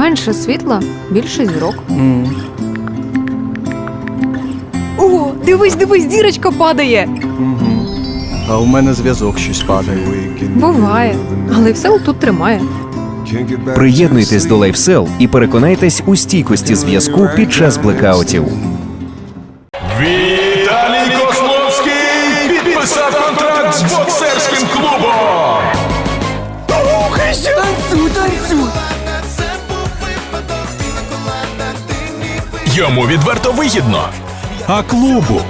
Менше світла, більше зірок. М. О, дивись, дивись, зірочка падає. Мгм. А у мене зв'язок щось падає. Буває, але все тут тримає. Приєднуйтесь до LifeSell і переконайтесь у стійкості зв'язку під час блекаутів. Віталій Козловський підписав контракт з боксерським Йому відверто вигідно. А клубу.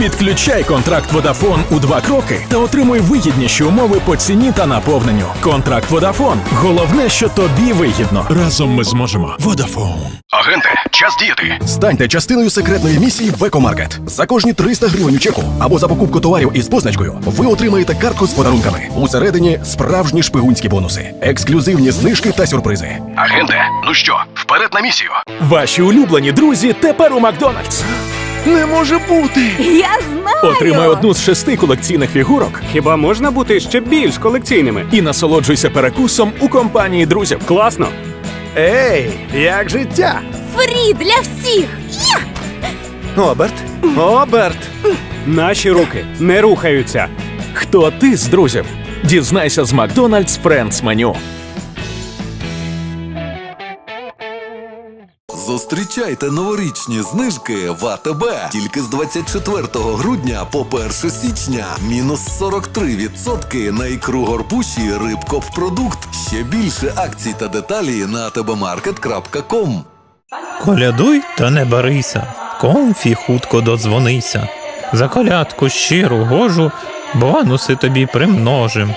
Підключай контракт Vodafone у два кроки та отримуй вигідніші умови по ціні та наповненню. Контракт Vodafone. Головне, що тобі вигідно. Разом ми зможемо. Vodafone. Агенте, час діяти. Станьте частиною секретної місії в Екомаркет. За кожні 300 гривень у чеку або за покупку товарів із позначкою ви отримаєте картку з подарунками. Усередині справжні шпигунські бонуси, ексклюзивні знижки та сюрпризи. Агенте, ну що, вперед на місію. Ваші улюблені друзі тепер у Макдональдс. Не може бути! Я знаю! Отримай одну з шести колекційних фігурок Хіба можна бути ще більш колекційними? і насолоджуйся перекусом у компанії друзів. Класно. Ей, як життя? Фрі для всіх! Оберт, Оберт. Наші руки не рухаються. Хто ти з друзів? Дізнайся з Макдональдс Friends меню. Зустрічайте новорічні знижки в АТБ тільки з 24 грудня по 1 січня. Мінус 43% на ікру горбуші Рибкоп-продукт. Ще більше акцій та деталі на atbmarket.com. Колядуй та не барися, комфі хутко додзвонися. За колядку щиру гожу, бонуси тобі примножим.